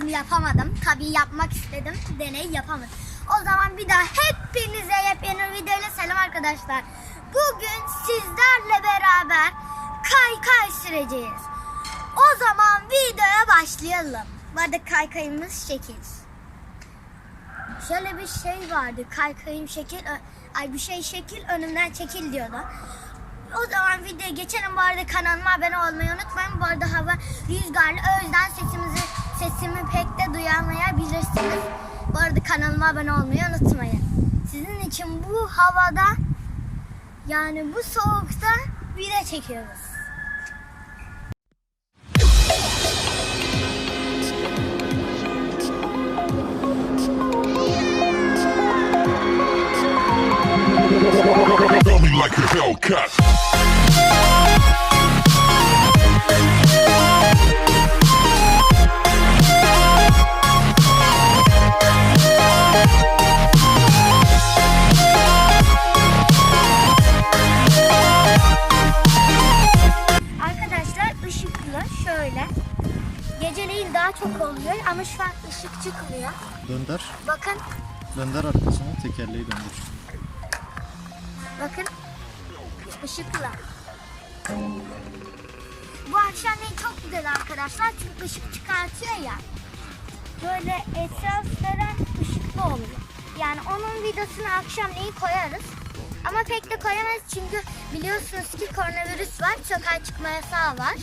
bunu yapamadım. Tabii yapmak istedim. Deney yapamadım. O zaman bir daha hepinize yepyeni bir videoyla selam arkadaşlar. Bugün sizlerle beraber kaykay süreceğiz. O zaman videoya başlayalım. Bu arada kaykayımız şekil. Şöyle bir şey vardı. Kaykayım şekil. Ay bir şey şekil önümden çekil diyordu. O zaman videoya geçelim. Bu arada kanalıma abone olmayı unutmayın. Bu arada hava rüzgarlı. O yüzden sesimizi sesimi pek de duyamayabilirsiniz. Bu arada kanalıma abone olmayı unutmayın. Sizin için bu havada yani bu soğukta video çekiyoruz. Like a Hellcat. Arkadaşlar ışıklı şöyle. Geceleyin daha çok oluyor ama şu an ışık çıkmıyor. Dönder. Bakın, Dönder arkasına tekerleği döndür. Işıklı. Bu akşamleyin çok güzel arkadaşlar çünkü ışık çıkartıyor ya. Böyle etraf veren ışıklı oluyor. Yani onun videosunu akşamleyin koyarız. Ama pek de koyamayız çünkü biliyorsunuz ki koronavirüs var. Sokağa çıkma yasağı var.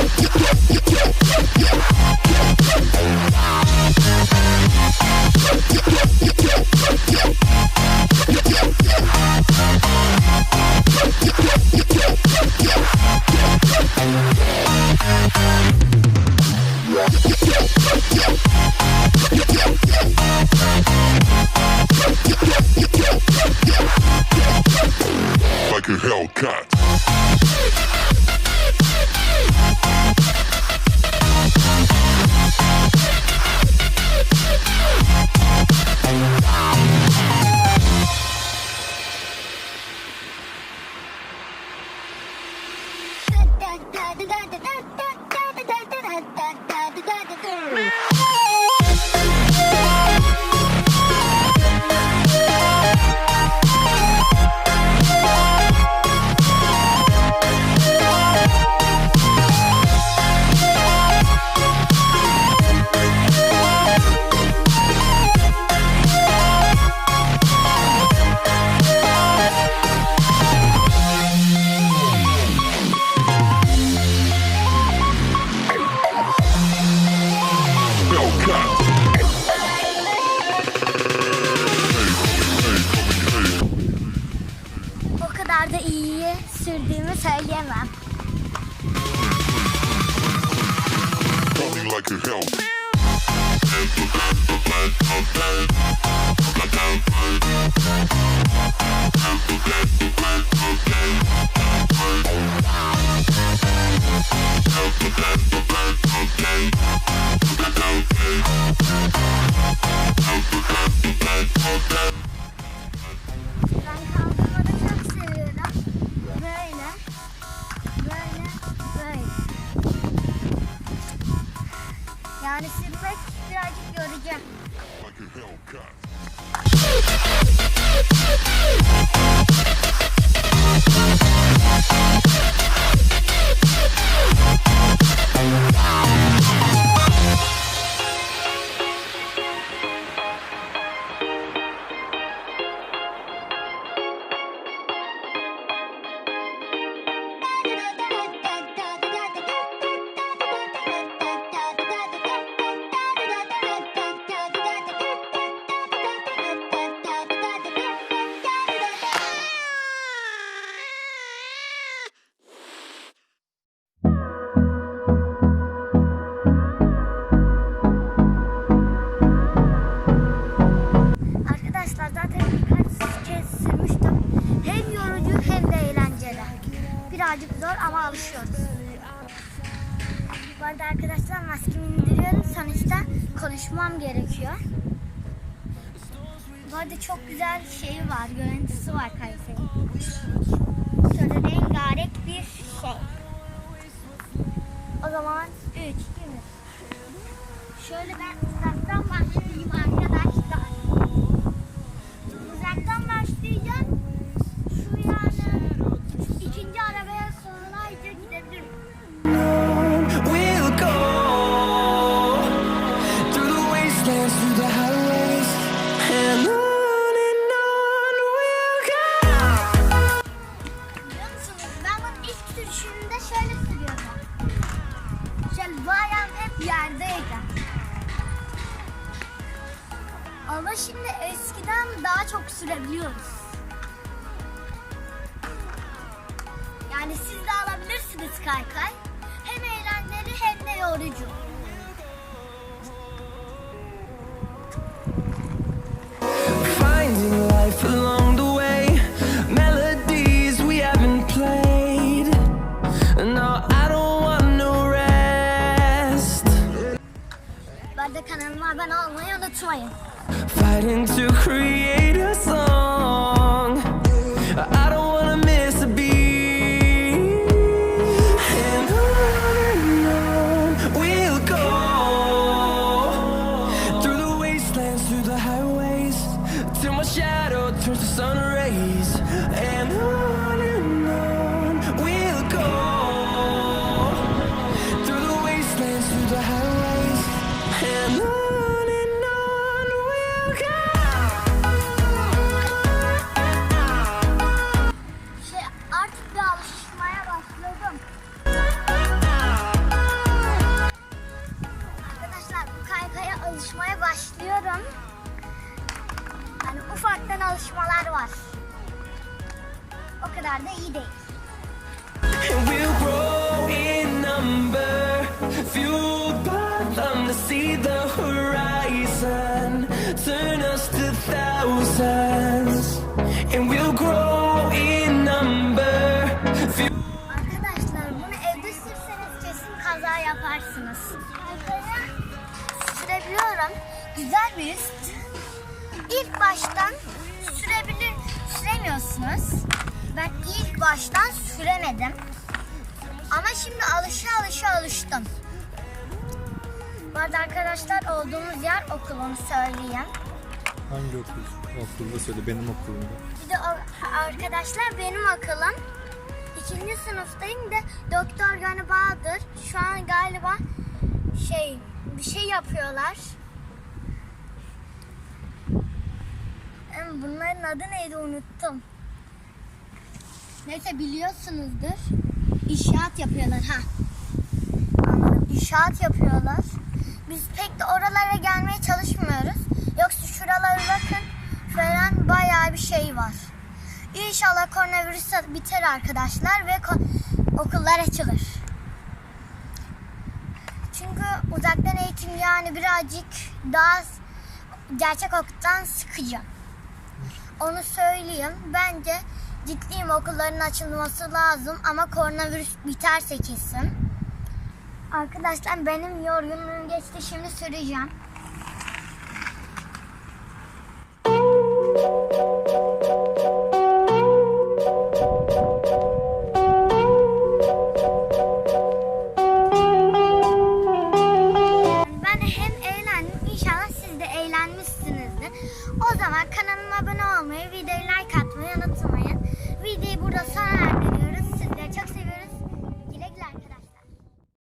Like Hellcat. Sürdüğümü söyleyemem. Like a Hellcat. Arkadaşlar maskemi indiriyorum. Sonuçta konuşmam gerekiyor. Bu arada çok güzel şeyi var, görüntüsü var kayfenin. Şöyle rengarenk bir şey. O zaman zaman 3, 2, 1. Şöyle ben uzaktan başlayayım arkadaşlar. Daha çok sürebiliyoruz. Yani siz de alabilirsiniz kaykay. Hem eğlenceli hem de yorucu. Fighting to create see the horizon, turn us to thousands. And we'll grow in number, Arkadaşlar bunu evde sürseniz kesin kaza yaparsınız. Sürebiliyorum. Güzel bir üst. İlk baştan sürebilir, süremiyorsunuz. Ben ilk baştan süremedim. Ama şimdi alışa alışa alıştım. Bu arada arkadaşlar olduğumuz yer okul onu söyleyeyim. Hangi okul? Okulda söyle benim okulumda. Bir de o- arkadaşlar benim okulum. İkinci sınıftayım de Doktor Gani Bahadır. Şu an galiba şey bir şey yapıyorlar. Em, Bunların adı neydi unuttum. Neyse biliyorsunuzdur. İnşaat yapıyorlar ha. Anladım. İnşaat yapıyorlar. Biz pek de oralara gelmeye çalışmıyoruz. Yoksa şuralara bakın falan bayağı bir şey var. İnşallah koronavirüs biter arkadaşlar ve okullar açılır. Çünkü uzaktan eğitim yani birazcık daha gerçek okuldan sıkıcı. Onu söyleyeyim. Bence ciddiyim okulların açılması lazım ama koronavirüs biterse kesin. Arkadaşlar benim yorgunluğum geçti şimdi süreceğim.